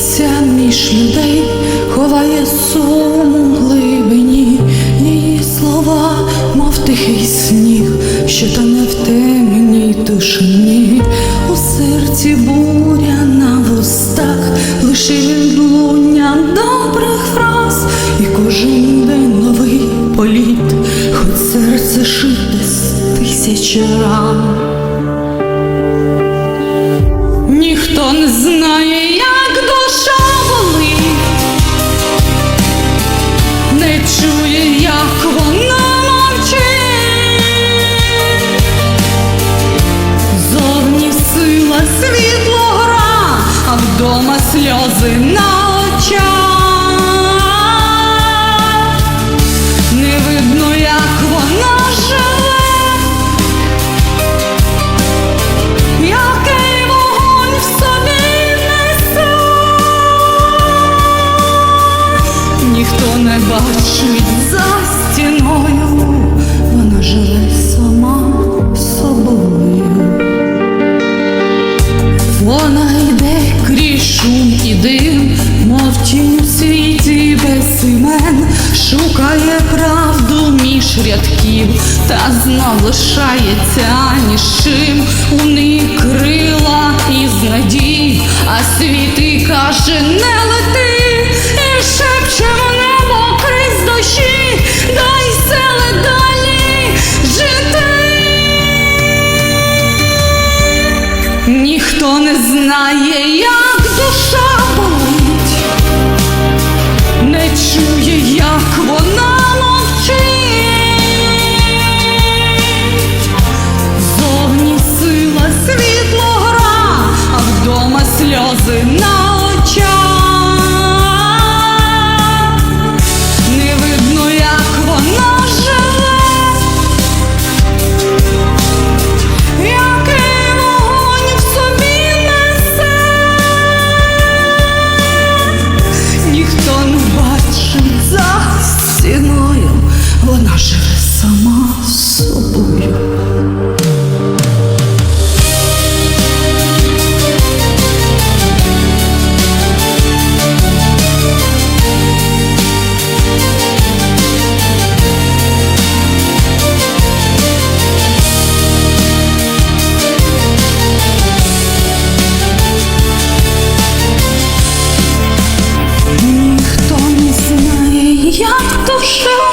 Місця між людей ховає сум у глибині, її слова, мов тихий сніг, що тане в темній тишині, у серці буря на вустах лише він сльози на. Не видно, як вона живе. Який вогонь в собі несе, ніхто не бачить за шум і дим, мов у світі без імен, шукає правду між рядків, та знов лишається нічим. у них крила із надій, а світи каже, не лети, і шепче Ніхто не знає, як душа to show